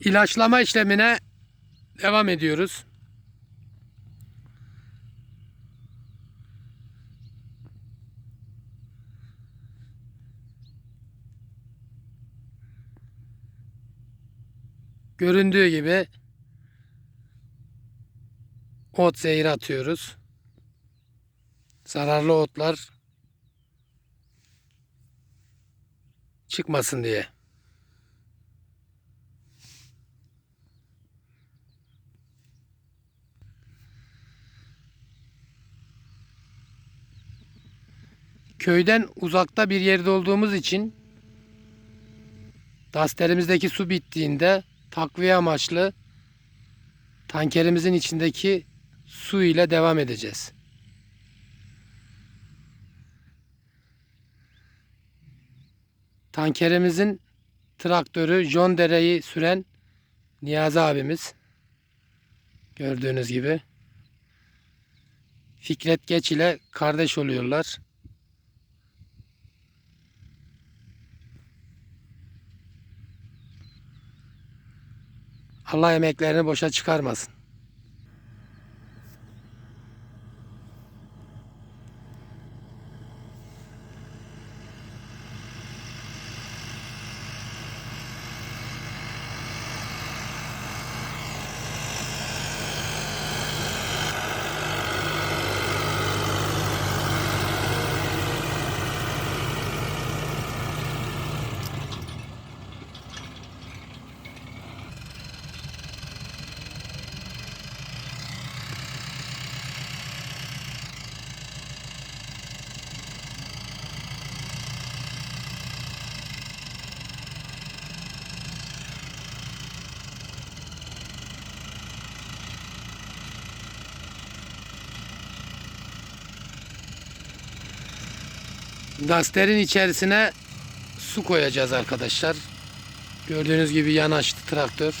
ilaçlama işlemine devam ediyoruz. Göründüğü gibi ot zehri atıyoruz. Zararlı otlar çıkmasın diye. Köyden uzakta bir yerde olduğumuz için dasterimizdeki su bittiğinde takviye amaçlı tankerimizin içindeki su ile devam edeceğiz. Tankerimizin traktörü John Dere'yi süren Niyazi abimiz. Gördüğünüz gibi. Fikret Geç ile kardeş oluyorlar. Allah emeklerini boşa çıkarmasın. Dasterin içerisine su koyacağız arkadaşlar. Gördüğünüz gibi yanaştı traktör.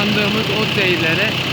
Kullandığımız ot zehirleri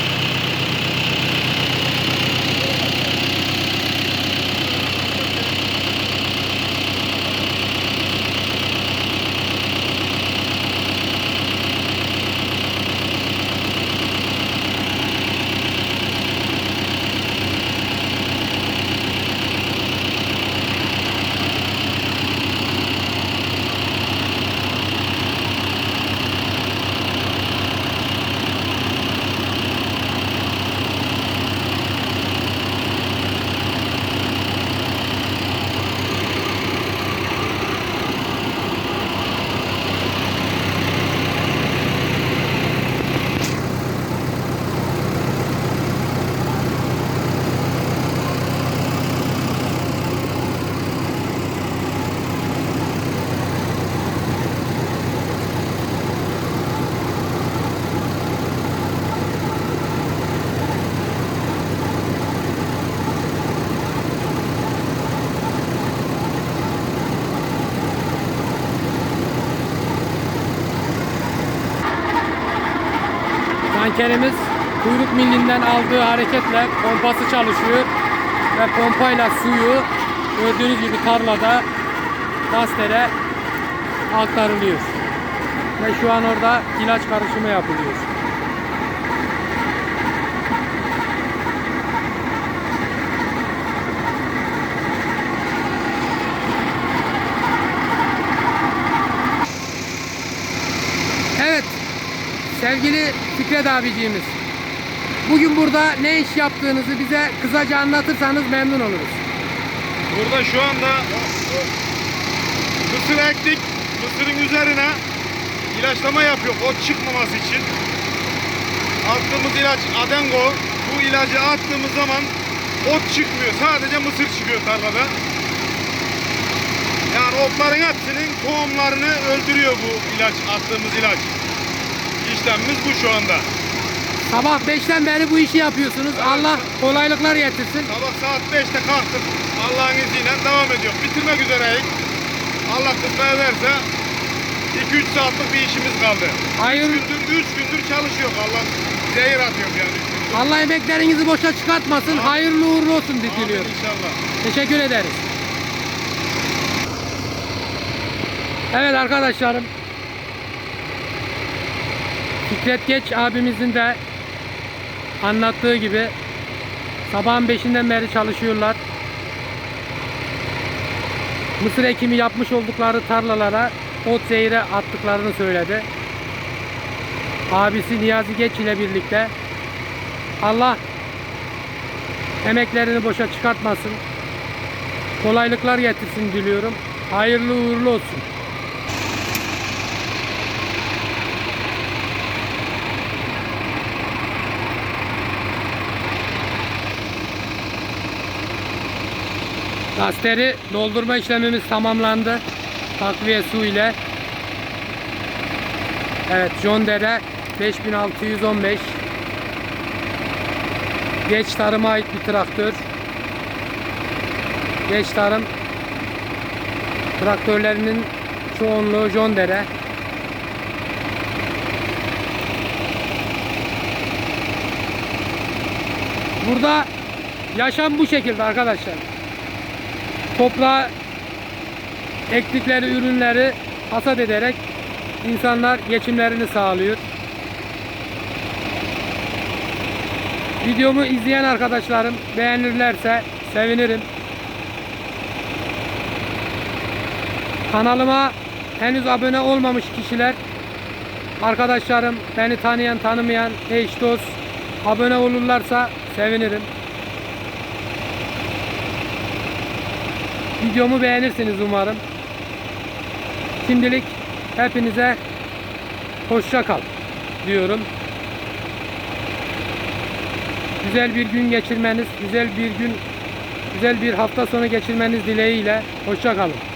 Tankerimiz kuyruk millinden aldığı hareketle pompası çalışıyor ve pompayla suyu gördüğünüz gibi tarlada dastere aktarılıyor. Ve şu an orada ilaç karışımı yapılıyor. Evet, sevgili Fikret abiciğimiz. Bugün burada ne iş yaptığınızı bize kısaca anlatırsanız memnun oluruz. Burada şu anda mısır ektik. Mısırın üzerine ilaçlama yapıyor ot çıkmaması için. Attığımız ilaç Adengo. Bu ilacı attığımız zaman ot çıkmıyor. Sadece mısır çıkıyor tarlada. Yani otların hepsinin tohumlarını öldürüyor bu ilaç, attığımız ilaç. İşlemimiz bu şu anda. Sabah 5'ten beri bu işi yapıyorsunuz. Allah kolaylıklar getirsin. Sabah saat 5'te kalktık. Allah'ın izniyle devam ediyor. Bitirmek üzereyiz. Allah kısmet ederse 2-3 saatlik bir işimiz kaldı. Hayır. 3 gündür, 3 gündür çalışıyor. Allah zehir atıyor yani. Allah emeklerinizi boşa çıkartmasın. Hayırlı uğurlu olsun Amin diliyorum. inşallah. Teşekkür ederiz. Evet arkadaşlarım. Fikret Geç abimizin de anlattığı gibi sabahın 5'inden beri çalışıyorlar. Mısır ekimi yapmış oldukları tarlalara ot zehri attıklarını söyledi. Abisi Niyazi Geç ile birlikte Allah emeklerini boşa çıkartmasın. Kolaylıklar getirsin diliyorum. Hayırlı uğurlu olsun. Gazteri doldurma işlemimiz tamamlandı. Takviye su ile. Evet John Deere 5615 Geç tarıma ait bir traktör. Geç tarım traktörlerinin çoğunluğu John Deere. Burada yaşam bu şekilde arkadaşlar. Toprağa ektikleri ürünleri hasat ederek insanlar geçimlerini sağlıyor. Videomu izleyen arkadaşlarım beğenirlerse sevinirim. Kanalıma henüz abone olmamış kişiler, arkadaşlarım, beni tanıyan tanımayan eş dost abone olurlarsa sevinirim. Videomu beğenirsiniz umarım. Şimdilik hepinize hoşça kal diyorum. Güzel bir gün geçirmeniz, güzel bir gün, güzel bir hafta sonu geçirmeniz dileğiyle hoşça kalın.